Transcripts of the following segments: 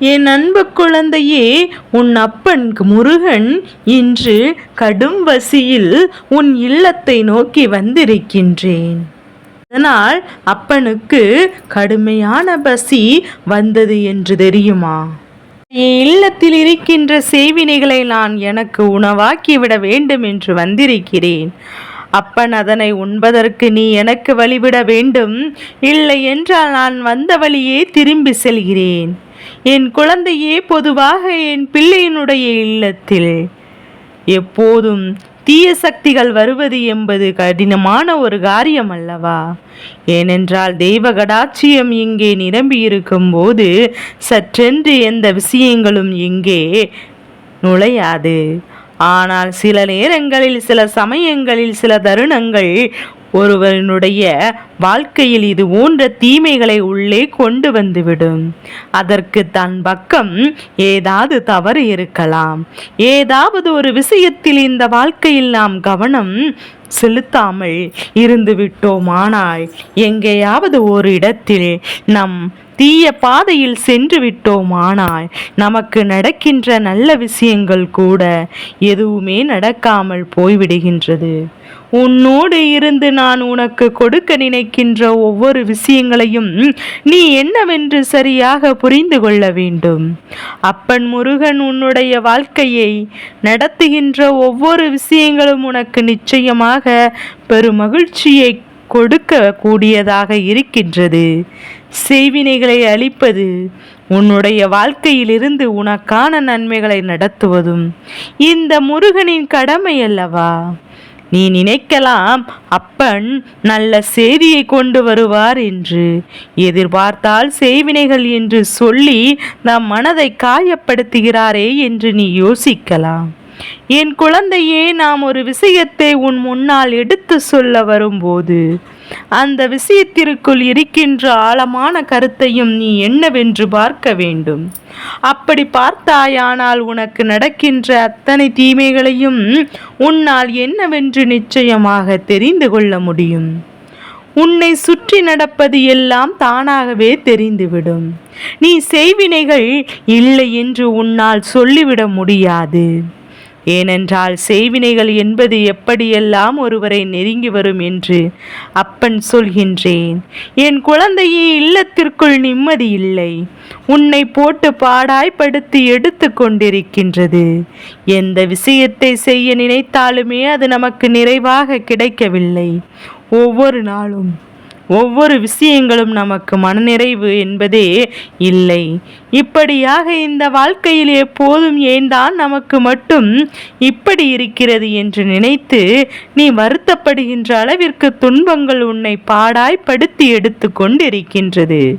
என் அன்பு குழந்தையே உன் அப்பன் முருகன் இன்று கடும் வசியில் உன் இல்லத்தை நோக்கி வந்திருக்கின்றேன். அதனால் அப்பனுக்கு கடுமையான பசி வந்தது என்று தெரியுமா? என் இல்லத்தில் இருக்கின்ற சேவினைகளை நான் எனக்கு உணவாக்கிவிட வேண்டும் என்று வந்திருக்கிறேன். அப்பன் அதனை உண்பதற்கு நீ எனக்கு வழிவிட வேண்டும். இல்லை என்றால் நான் வந்த வழியே திரும்பி செல்கிறேன். என் குழந்தையே பொதுவாக என் பிள்ளையினுடைய இல்லத்தில் எப்போதும் தீய சக்திகள் வருவது என்பது கடினமான ஒரு காரியம் அல்லவா ஏனென்றால் தெய்வ கடாட்சியம் இங்கே நிரம்பி இருக்கும்போது சற்றென்று எந்த விஷயங்களும் இங்கே நுழையாது. ஆனால் சில நேரங்களில் சில சமயங்களில் சில தருணங்கள் ஒருவனுடைய வாழ்க்கையில் இது போன்ற தீமைகளை உள்ளே கொண்டு வந்துவிடும். அதற்கு தன் பக்கம் ஏதாவது தவறு இருக்கலாம். ஏதாவது ஒரு விஷயத்தில் இந்த வாழ்க்கையில் நாம் கவனம் செலுத்தாமல் இருந்து விட்டோமானால் எங்கேயாவது ஒரு இடத்தில் நம் தீய பாதையில் சென்று விட்டோமானால் நமக்கு நடக்கின்ற நல்ல விஷயங்கள் கூட எதுவுமே நடக்காமல் போய்விடுகின்றது. உன்னோடு இருந்து நான் உனக்கு கொடுக்க நினைக்கின்ற ஒவ்வொரு விஷயங்களையும் நீ என்னவென்று சரியாக புரிந்து கொள்ள வேண்டும். அப்பன் முருகன் உன்னுடைய வாழ்க்கையை நடத்துகின்ற ஒவ்வொரு விஷயங்களும் உனக்கு நிச்சயமாக பெருமகிழ்ச்சியை கொடுக்க கூடியதாக இருக்கின்றது. செய்வினைகளை அளிப்பது உன்னுடைய வாழ்க்கையிலிருந்து உனக்கான நன்மைகளை நடத்துவதும் இந்த முருகனின் கடமை அல்லவா? நீ நினைக்கலாம் அப்பன் நல்ல செய்தியை கொண்டு வருவார் என்று. எதிர்பார்த்தால் செய்வினைகள் என்று சொல்லி நம் மனதை காயப்படுத்துகிறாரே என்று நீ யோசிக்கலாம். என் குழந்தையே நாம் ஒரு விஷயத்தை உன் முன்னால் எடுத்து சொல்ல வரும்போது அந்த விஷயத்திற்குள் இருக்கின்ற ஆழமான கருத்தையும் நீ என்னவென்று பார்க்க வேண்டும். அப்படி பார்த்தாயானால் உனக்கு நடக்கின்ற அத்தனை தீமைகளையும் உன்னால் என்னவென்று நிச்சயமாக தெரிந்து கொள்ள முடியும். உன்னை சுற்றி நடப்பது எல்லாம் தானாகவே தெரிந்துவிடும். நீ செய்வினைகள் இல்லை என்று உன்னால் சொல்லிவிட முடியாது. ஏனென்றால் செய்வினைகள் என்பது எப்படியெல்லாம் ஒருவரை நெருங்கி வரும் என்று அப்பன் சொல்கின்றேன். என் குழந்தையே இல்லத்திற்குள் நிம்மதி இல்லை. உன்னை போட்டு பாடாய்ப்படுத்தி எடுத்து கொண்டிருக்கின்றது. எந்த விஷயத்தை செய்ய நினைத்தாலுமே அது நமக்கு நிறைவாக கிடைக்கவில்லை. ஒவ்வொரு நாளும் ஒவ்வொரு விஷயங்களும் நமக்கு மனநிறைவு என்பதே இல்லை. இப்படியாக இந்த வாழ்க்கையில் எப்போதும் ஏன்தான் நமக்கு மட்டும் இப்படி இருக்கிறது என்று நினைத்து நீ வருத்தப்படுகின்ற அளவிற்கு துன்பங்கள் உன்னை பாடாய்ப்படுத்தி எடுத்து கொண்டிருக்கின்றது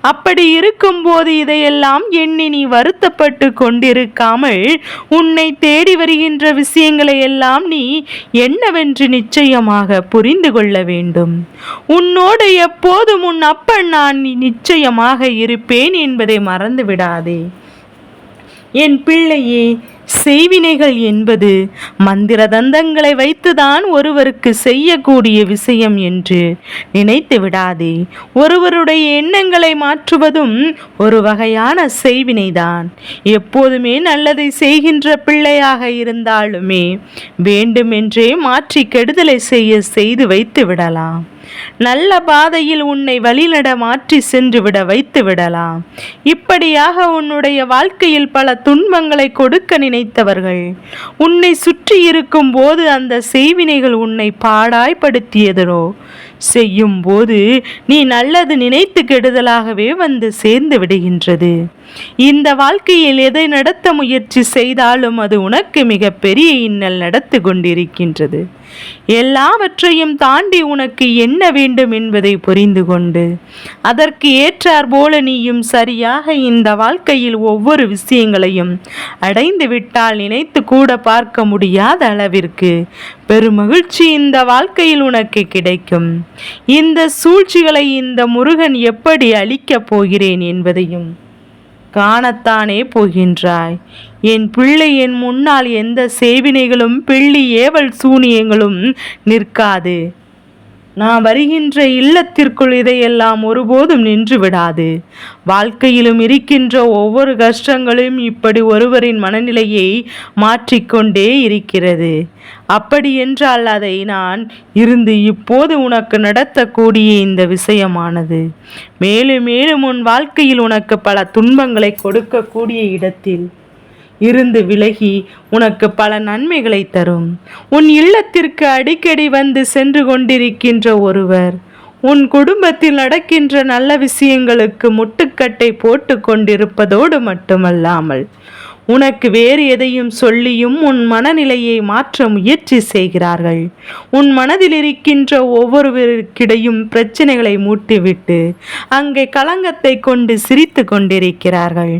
அப்படி இருக்கும்போது இதையெல்லாம் எண்ணி நீ வருத்தப்பட்டு கொண்டிருக்காமல் உன்னை தேடி வருகின்ற விஷயங்களை எல்லாம் நீ என்னவென்று நிச்சயமாக புரிந்து கொள்ள வேண்டும். உன்னோடு எப்போதும் உன் அப்பன் நான் நிச்சயமாக இருப்பேன் என்பதை மறந்து விடாதே என் பிள்ளையே செய்வினைகள் என்பது மந்திர தந்தங்களை வைத்துதான் ஒருவருக்கு செய்யக்கூடிய விஷயம் என்று நினைத்து விடாதே. ஒருவருடைய எண்ணங்களை மாற்றுவதும் ஒரு வகையான செய்வினைதான். எப்போதுமே நல்லதை செய்கின்ற பிள்ளையாக இருந்தாலுமே வேண்டுமென்றே மாற்றி கெடுதலை செய்ய செய்து வைத்து விடலாம். நல்ல பாதையில் உன்னை வழிநட மாற்றி சென்று விட வைத்து விடலாம். இப்படியாக உன்னுடைய வாழ்க்கையில் பல துன்பங்களை கொடுக்க நினைத்தவர்கள் உன்னை சுற்றி இருக்கும் போது அந்த செய்வினைகள் உன்னை பாடாய்படுத்தியதோ செய்யும் போது நீ நல்லது நினைத்து கெடுதலாகவே வந்து சேர்ந்து விடுகின்றது. இந்த வாழ்க்கையில் எதை நடத்த முயற்சி செய்தாலும் அது உனக்கு மிக பெரிய இன்னல் நடத்து கொண்டிருக்கின்றது. எல்லாவற்றையும் தாண்டி உனக்கு என்ன வேண்டும் என்பதை புரிந்து கொண்டு அதற்கு ஏற்றார் போல நீயும் சரியாக இந்த வாழ்க்கையில் ஒவ்வொரு விஷயங்களையும் அடைந்து விட்டால் நினைத்து கூட பார்க்க முடியாத அளவிற்கு பெருமகிழ்ச்சி இந்த வாழ்க்கையில் உனக்கு கிடைக்கும். இந்த சூழ்ச்சிகளை இந்த முருகன் எப்படி அழிக்கப் போகிறேன் என்பதையும் காணத்தானே போகின்றாய். என் பிள்ளை என் முன்னால் எந்த சேவினைகளும் பிள்ளி ஏவல் சூனியங்களும் நிற்காது. நான் வருகின்ற இல்லத்திற்குள் இதையெல்லாம் ஒருபோதும் நின்று விடாது. வாழ்க்கையிலும் இருக்கின்ற ஒவ்வொரு கஷ்டங்களும் இப்படி ஒருவரின் மனநிலையை மாற்றிக்கொண்டே இருக்கிறது. அப்படி என்றால் அதை நான் இருந்து இப்போது உனக்கு நடத்தக்கூடிய இந்த விஷயமானது. மேலும் மேலும் உன் வாழ்க்கையில் உனக்கு பல துன்பங்களை கொடுக்கக்கூடிய இடத்தில் இருந்து விலகி உனக்கு பல நன்மைகளை தரும். உன் இல்லத்திற்கு அடிக்கடி வந்து சென்று கொண்டிருக்கின்ற ஒருவர் உன் குடும்பத்தில் நடக்கின்ற நல்ல விஷயங்களுக்கு முட்டுக்கட்டை போட்டு கொண்டிருப்பதோடு மட்டுமல்லாமல் உனக்கு வேறு எதையும் சொல்லியும் உன் மனநிலையை மாற்ற முயற்சி செய்கிறார்கள். உன் மனதில் இருக்கின்ற ஒவ்வொருவருக்கிடையும் பிரச்சனைகளை மூட்டிவிட்டு அங்கே களங்கத்தை கொண்டு சிரித்து கொண்டிருக்கிறார்கள்.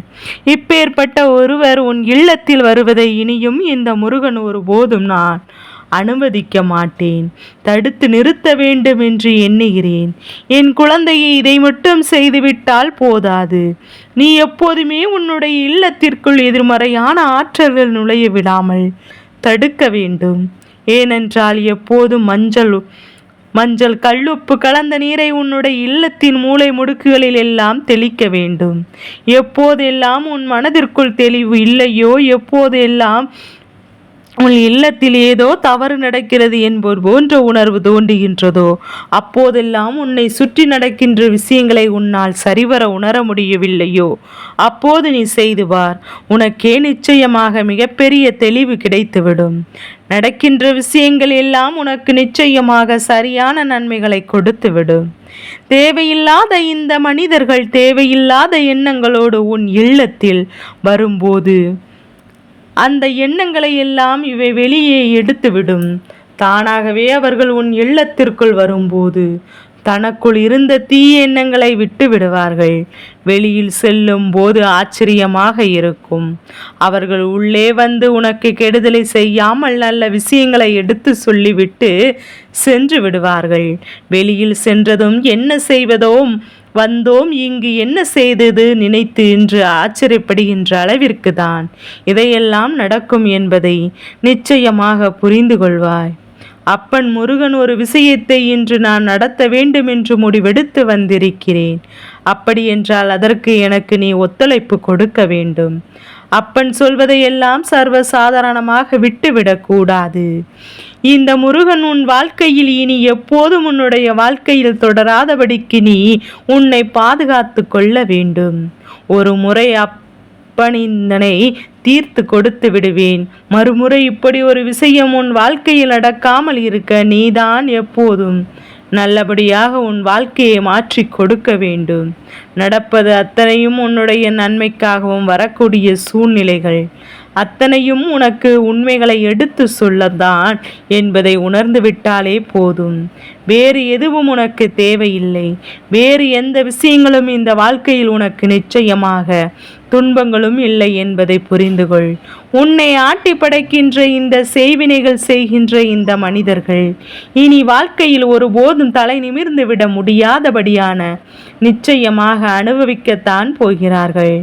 இப்பேற்பட்ட ஒருவர் உன் இல்லத்தில் வருவதை இனியும் இந்த முருகன் ஒருபோதும் நான் அனுமதிக்க மாட்டேன். தடுத்து நிறுத்த வேண்டும் என்று எண்ணுகிறேன். என் குழந்தையை இதை மட்டும் செய்துவிட்டால் போதாது. நீ எப்போதுமே உன்னுடைய இல்லத்திற்குள் எதிர்மறையான ஆற்றல்கள் நுழைய விடாமல் தடுக்க வேண்டும். ஏனென்றால் எப்போதும் மஞ்சள் மஞ்சள் கல்லுப்பு கலந்த நீரை உன்னுடைய இல்லத்தின் மூளை முடுக்குகளில் எல்லாம் தெளிக்க வேண்டும். எப்போதெல்லாம் உன் மனதிற்குள் தெளிவு இல்லையோ எப்போதெல்லாம் உன் இல்லத்தில் ஏதோ தவறு நடக்கிறது என்போர் போன்ற உணர்வு தோன்றுகின்றதோ? அப்போதெல்லாம் உன்னை சுற்றி நடக்கின்ற விஷயங்களை உன்னால் சரிவர உணர முடியவில்லையோ? அப்போது நீ செய்து பார் உனக்கே நிச்சயமாக மிகப்பெரிய தெளிவு கிடைத்துவிடும். நடக்கின்ற விஷயங்கள் எல்லாம் உனக்கு நிச்சயமாக சரியான நன்மைகளை கொடுத்துவிடும். தேவையில்லாத இந்த மனிதர்கள் தேவையில்லாத எண்ணங்களோடு உன் இல்லத்தில் வரும்போது அந்த எண்ணங்களை எல்லாம் இவை வெளியே எடுத்துவிடும். தானாகவே அவர்கள் உன் இல்லத்திற்குள் வரும்போது தனக்குள் இருந்த தீய எண்ணங்களை விட்டு விடுவார்கள் வெளியில் செல்லும் போது ஆச்சரியமாக இருக்கும். அவர்கள் உள்ளே வந்து உனக்கு கெடுதலை செய்யாமல் நல்ல விஷயங்களை எடுத்து சொல்லிவிட்டு சென்று விடுவார்கள். வெளியில் சென்றதும் என்ன செய்வதோ வந்தோம் இங்கு என்ன செய்தது? நினைத்து இன்று ஆச்சரியப்படுகின்ற அளவிற்கு தான் இதையெல்லாம் நடக்கும் என்பதை நிச்சயமாக புரிந்து கொள்வாய். அப்பன் முருகன் ஒரு விஷயத்தை இன்று நான் நடத்த வேண்டும் என்று முடிவெடுத்து வந்திருக்கிறேன். அப்படியென்றால் அதற்கு எனக்கு நீ ஒத்துழைப்பு கொடுக்க வேண்டும். அப்பன் சொல்வதையெல்லாம் சர்வ சாதாரணமாக விட்டுவிடக்கூடாது. இந்த முருகன் உன் வாழ்க்கையில் இனி எப்போதும் உன்னுடைய வாழ்க்கையில் தொடராதபடிக்கு நீ உன்னை பாதுகாத்து கொள்ள வேண்டும். ஒரு முறை அப்பனிந்தனை தீர்த்து கொடுத்து விடுவேன். மறுமுறை இப்படி ஒரு விஷயம் உன் வாழ்க்கையில் நடக்காமல் இருக்க நீதான் எப்போதும் நல்லபடியாக உன் வாழ்க்கையை மாற்றி கொடுக்க வேண்டும். நடப்பது அத்தனையும் உன்னுடைய நன்மைக்காகவும் வரக்கூடிய சூழ்நிலைகள். அத்தனையும் உனக்கு உண்மைகளை எடுத்து சொல்லத்தான் என்பதை உணர்ந்து விட்டாலே போதும். வேறு எதுவும் உனக்கு தேவையில்லை. வேறு எந்த விஷயங்களும் இந்த வாழ்க்கையில் உனக்கு நிச்சயமாக துன்பங்களும் இல்லை என்பதை புரிந்துகொள். உன்னை ஆட்டி படைக்கின்ற இந்த செய்வினைகள் செய்கின்ற இந்த மனிதர்கள் இனி வாழ்க்கையில் ஒருபோதும் தலை நிமிர்ந்து விட முடியாதபடியான நிச்சயமாக அனுபவிக்கத்தான் போகிறார்கள்.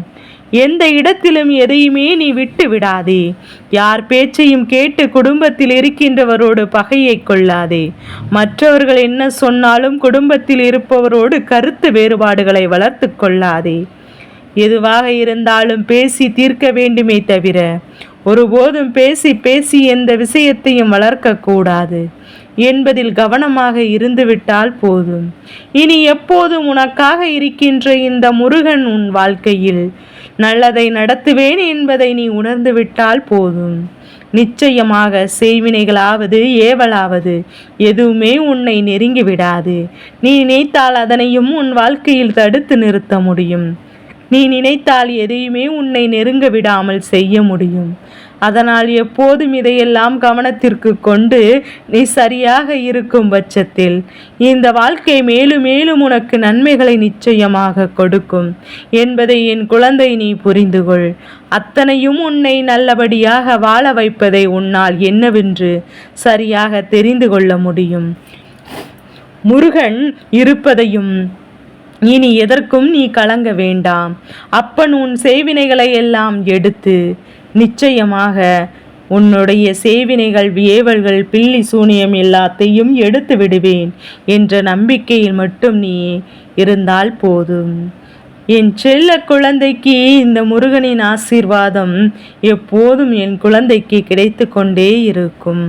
எந்த இடத்திலும் எதையுமே நீ விட்டு விடாதே. யார் பேச்சையும் கேட்டு குடும்பத்தில் இருக்கின்றவரோடு பகையை கொள்ளாதே. மற்றவர்கள் என்ன சொன்னாலும் குடும்பத்தில் இருப்பவரோடு கருத்து வேறுபாடுகளை வளர்த்து கொள்ளாதே. எதுவாக இருந்தாலும் பேசி தீர்க்க வேண்டுமே தவிர ஒருபோதும் பேசி பேசி எந்த விஷயத்தையும் வளர்க்கக்கூடாது என்பதில் கவனமாக இருந்துவிட்டால் போதும். இனி எப்போதும் உனக்காக இருக்கின்ற இந்த முருகன் உன் வாழ்க்கையில் நல்லதை நடத்துவேன் என்பதை நீ உணர்ந்து விட்டால் போதும். நிச்சயமாக செய்வினைகளாவது ஏவலாவது எதுவுமே உன்னை நெருங்கி விடாது. நீ நினைத்தால் அதனையும் உன் வாழ்க்கையில் தடுத்து நிறுத்த முடியும். நீ நினைத்தால் எதையுமே உன்னை நெருங்க விடாமல் செய்ய முடியும். அதனால் எப்போதும் இதையெல்லாம் கவனத்திற்கு கொண்டு நீ சரியாக இருக்கும் பட்சத்தில் இந்த வாழ்க்கை மேலும் மேலும் உனக்கு நன்மைகளை நிச்சயமாக கொடுக்கும் என்பதை என் குழந்தை நீ புரிந்து கொள். அத்தனையும் உன்னை நல்லபடியாக வாழ வைப்பதை உன்னால் என்னவென்று சரியாக தெரிந்து கொள்ள முடியும். முருகன் இருப்பதையும் இனி எதற்கும் நீ கலங்க வேண்டாம். அப்பன் உன் செய்வினைகளை எல்லாம் எடுத்து நிச்சயமாக உன்னுடைய சேவினைகள் வியவல்கள் பில்லி சூனியம் எல்லாத்தையும் எடுத்து விடுவேன் என்ற நம்பிக்கையில் மட்டும் நீ இருந்தால் போதும். என் செல்ல குழந்தைக்கு இந்த முருகனின் ஆசீர்வாதம் எப்போதும் என் குழந்தைக்கு கிடைத்து கொண்டே இருக்கும்.